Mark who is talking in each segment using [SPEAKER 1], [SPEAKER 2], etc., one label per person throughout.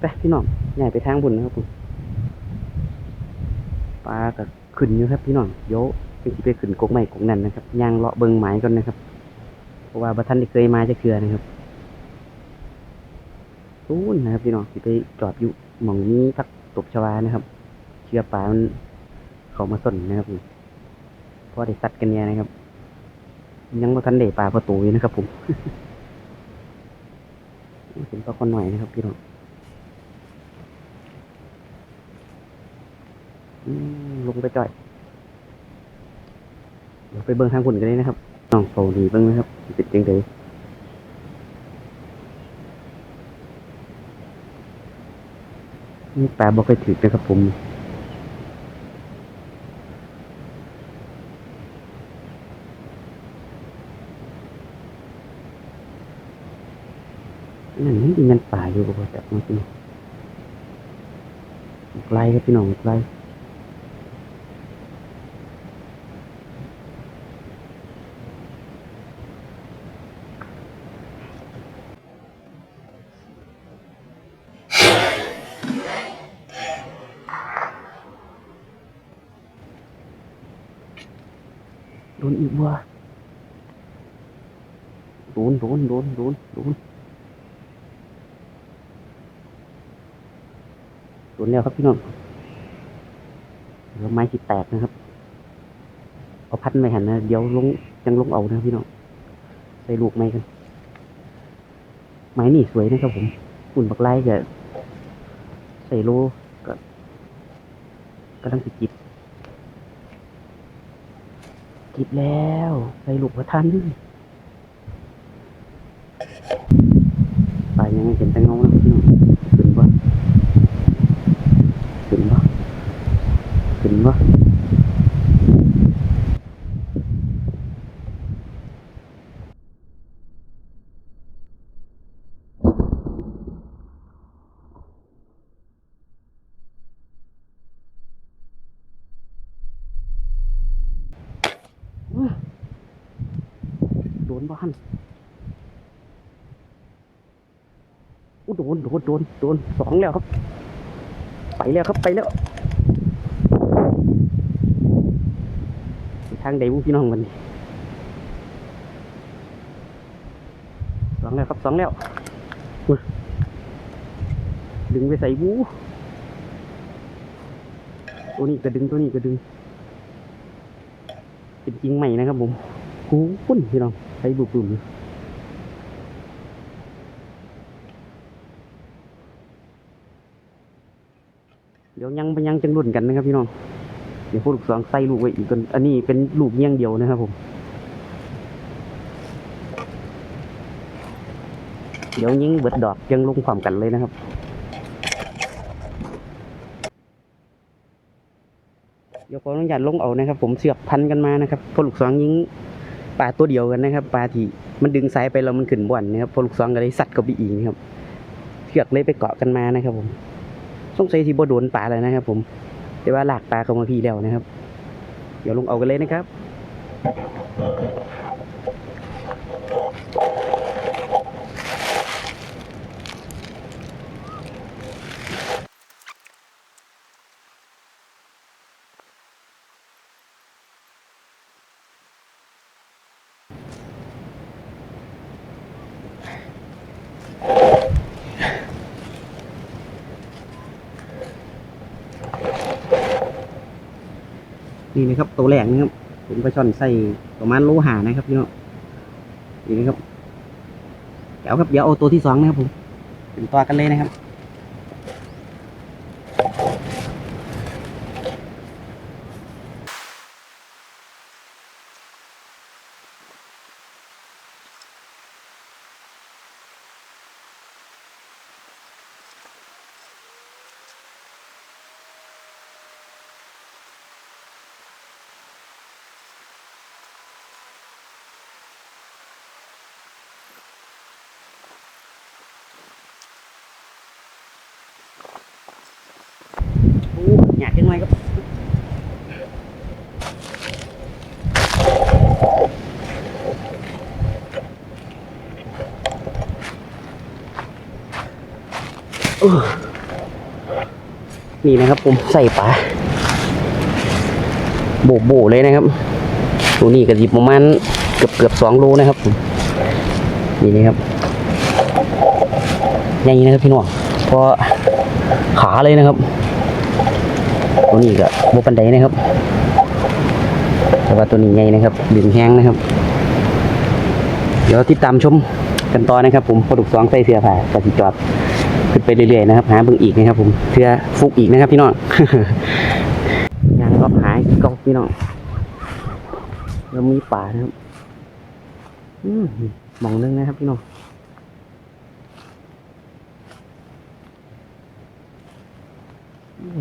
[SPEAKER 1] ไปพี่น้องใหญ่ไปทางบุญนะครับผมปลาก็ขึ้นอยู่ครับพี่น้องเดี๋ยวจะไปขึ้นกกใหม่กกนั่นนะครับย่างเลาะเบิงหมายก่อนนะครับ เพราะว่าบัท่านได้เคยมาจะเคือนะครับนู้นนะครับพี่น้องสิไปจอดอยู่หม่องนี้พักตบชวานะครับ เชือปลามันเขามาสนนะครับผมพอได้สัดกันเนี่ยนะครับ ยังบ่ทันได้ปลาประตูอยู่นะครับ ผมเห็นปลาคนหน่อยนะครับพี่น้องอืม ลงไปจ่อย เดี๋ยวไปเบิ้งทางผุนกันเลยนะครับน้องโฟดีเบิ้งนะครับสิเป็นจังไดนี่ปลาบ่ค่อยถือนะครับผมนั่นมันเป็นมันป่าอยู่บ่จับมาพี่น้องไกลครับพี่น้องไกล นอีกว่ะโดนโดนโดนโดนโดนโดนแล้วครับพี่น้องเดี๋ยวไม้ที่แตกนะครับ เอาพัดไม่หันนะเดี๋ยวลงยังลงเอานะพี่น้องใส่ลูกไม้กัน ไม้นี่สวยนะครับผมหุ่นบักไล่กับใส่โลก็ก็ต้องสิจิ บจิบแล้ว ไปหลุกพระท่านไปยังเห็นแต่เงานะพี่น้องขึ้นว่า ขึ้นปะขึ้นปะอื้อโด นบ้านอู้โดนโดนโดนโดนสองแล้วครับ ไปแล้วครับไปแล้วทางใดบุพี่น้องมันนี่สองแล้วครับสองแล้วดึงไปใส่บูตัวนี้ก็ดึงตัวนี้ก็ดึงเป็นจริงใหม่นะครับผมหูพุ่นพี่น้อง ใส่บุบบุบเดี๋ยวยังไปยังจังรุ่นกันนะครับพี่น้อง เดี๋ยวพวกลูกสองใส่ลูกไว้อีกคนอันนี้เป็นลูกเงี้ยงเดียวนะครับผม เดี๋ยวยิงเบิดดอกยังลงความกันเลยนะครับเดี๋ยวขออนุญาตลงเอานะครับ ผมเสือกพันกันมานะครับพอลูกสองยิง ปลาตัวเดียวกันนะครับปลาที่มันดึงสายไปแล้วมันขึ้นบ่อนนะครับพอลูกซองก็เลยสัตว์กับไปอีกนะครับเกือกเลยไปเกาะกันมานะครับ ผมสงสัยที่บ่โดนปลาเลยนะครับ ผมแต่ว่าหลากปลาเข้ามาพี่แล้วนะครับ เดี๋ยวลงเอากันเลยนะครับ นี่นะครับตัวแรกนะครับผมไปช่อนใส่ประมาณโลหานะครับพี่น้องนี่นะครับเดี๋ยวครับเดี๋ยวเอาตัวที่สองนะครับผมเป็นตัวกันเลยนะครับโอยาดยังไงครับโอ้นี่นะครับผมใส่ปลาโบโบๆเลยนะครับตัวนี้ก็หยิบประมาณเกือบเกือบสองโลนะครับผมนี่นะครับใหญ่นะครับพี่น้องเพราะขาเลยนะครับ ตัวนี้ก็โบปันไดนะครับ แต่ว่าตัวนี้ใหญ่นะครับดึงแห้งนะครับ เดี๋ยวติดตามชมกันต่อนะครับ ผมพอดุกสองใส่เสื้อผ้ากสิจอดขึ้นไปเรื่อยๆนะครับ หาเบิ่งอีกนะครับ ผมเสื้อฟุกอีกนะครับพี่น้องงานรอบหายกองพี่น้องแล้วมีป่านะครับ อืมมองนึงนะครับพี่น้อง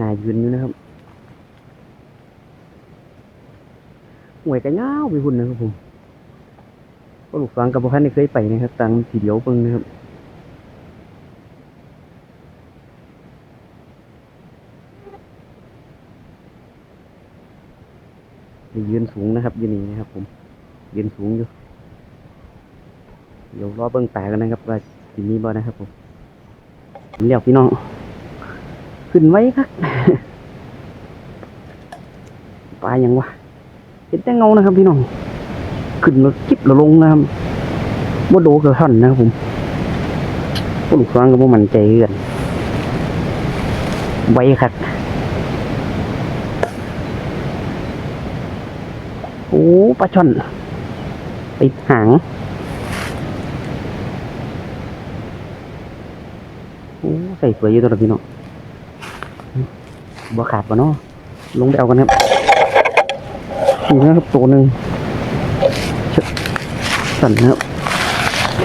[SPEAKER 1] นายยืนอยู่นะครับหวยกันยาวไปหุ่นนะครับผมก็ลูกฟังกับพ่อพันเคยไปนะครับตังทีเดียวเบิ่งนะครับยืนสูงนะครับยืนนี่นะครับ ผมยืนสูงอยู่ เดี๋ยวรอเบิ่งตากันนะครับ ว่าสิมีบ่นะครับผมเรียกพี่น้อง ขึ้นไว้ครับปลาอย่างวะเห็นแต่เงานะครับพี่น้องขึ้นแล้วจิบแล้วลงนะครับบ่โดกับท่อนนะครับผมพวกลูกฟังก็บ่มันใจเกินไว้ครับโอ้ปลาช่อนติดหางโอ้ใส่สวยอยู่ตัวละพี่น้อง บ่ขาดป่ะเนาะลงไปเอากันครับนี่นะครับตัวหนึ่งสั่นนะครับ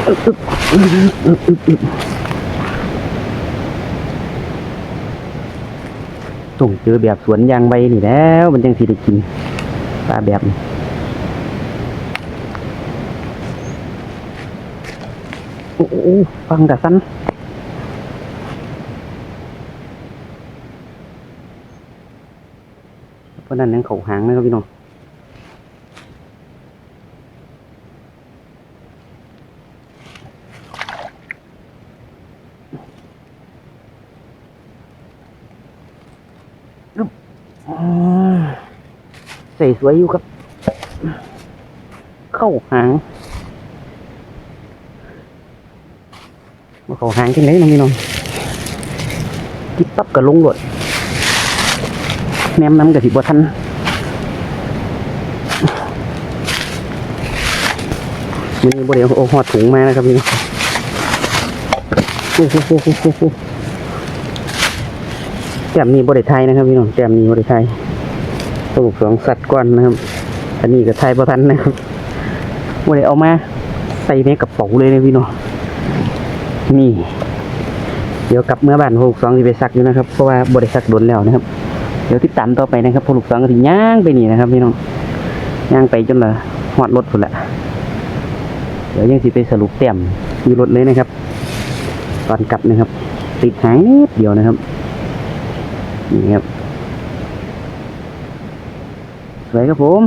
[SPEAKER 1] อึ๊บอึ๊บอึ๊บอึ๊บอึ๊บอึ๊บส่งเจอแบบสวนยางใบนี่แล้วมันจังสิได้กินปลาแบบนี้โอ้ฟังแต่สั้น เพราะนั้นยังเขาหางนะครับพี่น้องใส่สวยอยู่ครับ เข้าหางมาเข้าหางที่ไหนน้องพี่น้องกิ๊บตับกับลงหลด แนมน้ำกับสิบทันมันนี้บริเวณโอ้หอดถุงมานะครับพี่น้องโอ้โหโอ้โหโอ้โหแต้มนี้บริไทยนะครับพี่น้องแต้มนี้บริไทยสรุปสองสัตว์ก่อนนะครับ อันนี้ก็ไทยประทันนะครับบริเอามาใส่ในกระเป๋าเลยนะพี่น้องนี่ เดี๋ยวกลับเมื่อบ้านหกสองที่ไปซักอยู่นะครับ เพราะว่าบริษัทโดนแล้วนะครับ เดี๋ยวติดตามต่อไปนะครับพอลูกสองก็ถึงย่างไปนี่นะครับพี่น้องย่างไปจนละหอดรถพุ่นละเดี๋ยวยังสิไปสรุปเต็มมีรถเลยนะครับ ตอนกลับนะครับ ติดหายนิดเดียวนะครับนี่ครับสวยครับผม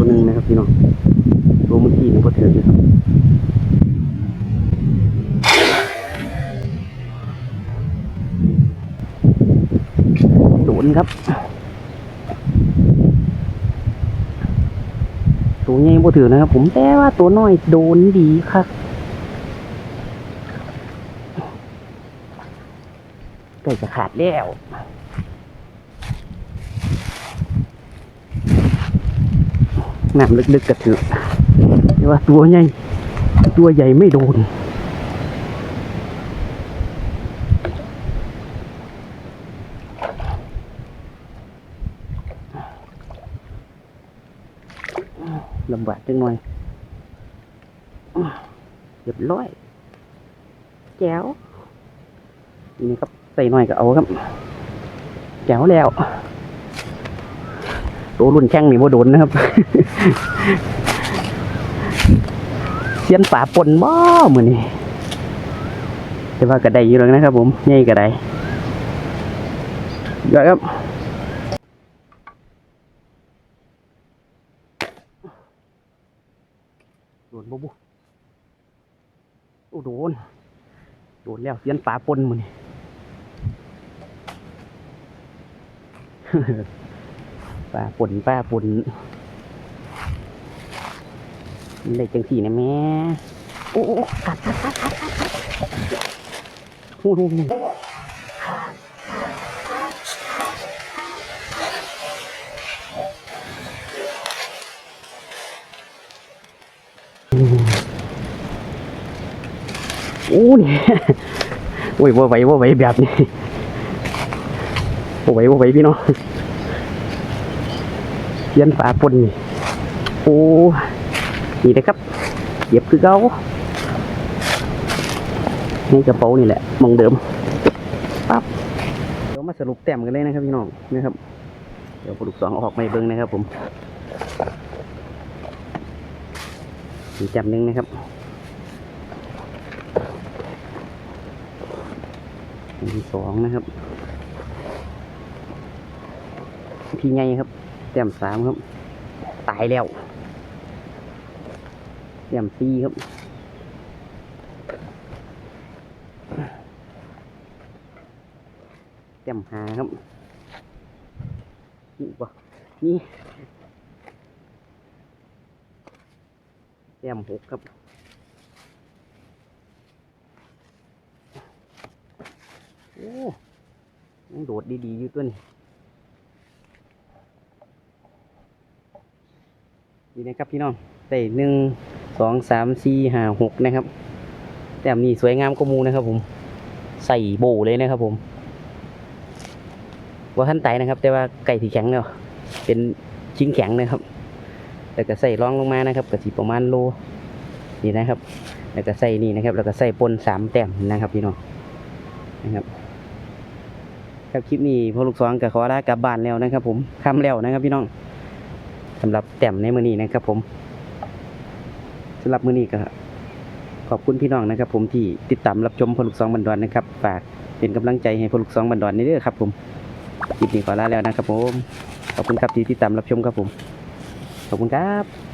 [SPEAKER 1] ตัวหนึ่งนะครับพี่น้องตัวเมื่อกี้นี่ก็ถืออยู่ครับโดนครับ ตัวใหญ่บ่ถือนะครับ ผมแต่ว่าตัวน้อยโดนดีครับใกล้จะขาดแล้ว น้ำลึกๆกระถือแต่ว่าตัวใหญ่ ตัวใหญ่ไม่โดนลำบากจังหน่อยเรียบร้อย แจ๋วนี่ครับใส่หน่อยก็เอาครับ แจ๋วแล้ว ตัวรุ่นแข้งนี่โมดุดนนะครับเสียนป่าปนบ่เหมือนนี่จะว่ากระไดอยู่แล้วนะครับ ผมนี่กระไดยอครับโดนบุบุโอ้โดน โดนแล้วเสียนป่าปนเหมือนนี่ ป่าปุ่นป่าปนมันได้จังสี่นะแม่โอ้โอ้กัดกัดกัดกัดกัดโอ้โหโอ้เนี่ยโอ้ยว่าไหวว่าไหวแบบนี้ว่าไหวว่าไหวพี่น้อง ยียนฝาปนนี่โอ้นี่นะครับเก็บคือเก่าในกระเป๋านี่แหละมองเดิมปั๊บเดี๋ยวมาสรุปแต้มกันเลยนะครับพี่น้องนะครับ เดี๋ยวปลุกสองออกไม่เบิ้งนะครับ ผมอีกแต้มหนึ่งนะครับอีสองนะครับ พี่ไงครับ แต้มสามครับ ตายแล้วแต้มสี่ครับแต้มหาครับนี่บ่นี่แต้มหกครับโอ้ยังโดดดีๆอยู่ตัวนี้ ดีนะครับพี่น้องได้หนึ่งสองสามสี่ห้าหกนะครับ แต้มนี้สวยงามกมูนะครับ ผม ใส่โบเลยนะครับ ผมว่าขั้นไตนะครับ แต่ว่าไก่ที่แข็งเนาะเป็นชิ้นแข็งนะครับ แล้วก็ใส่รองลงมานะครับกระสีประมาณโลนี่นะครับ แล้วก็ใส่นี่นะครับ แล้วก็ใส่ปนสามแต้มนะครับพี่น้องนะครับครับคลิปนี้พอลูกสองกับขอลากลับบ้านแล้วนะครับ ผมคำแล้วนะครับพี่น้อง สำหรับแต้มในมือนี้นะครับผมสำหรับมือนี้ก็ขอบคุณพี่น้องนะครับ ผมที่ติดตามรับชมพลูกสองบันดอนนะครับฝากเป็นกำลังใจให้พลูกสองบันดอนนี่เด้อครับ ผมคลิปนี้ขอลาแล้วนะครับผมขอบคุณครับที่ติดตามรับชมครับผมขอบคุณครับ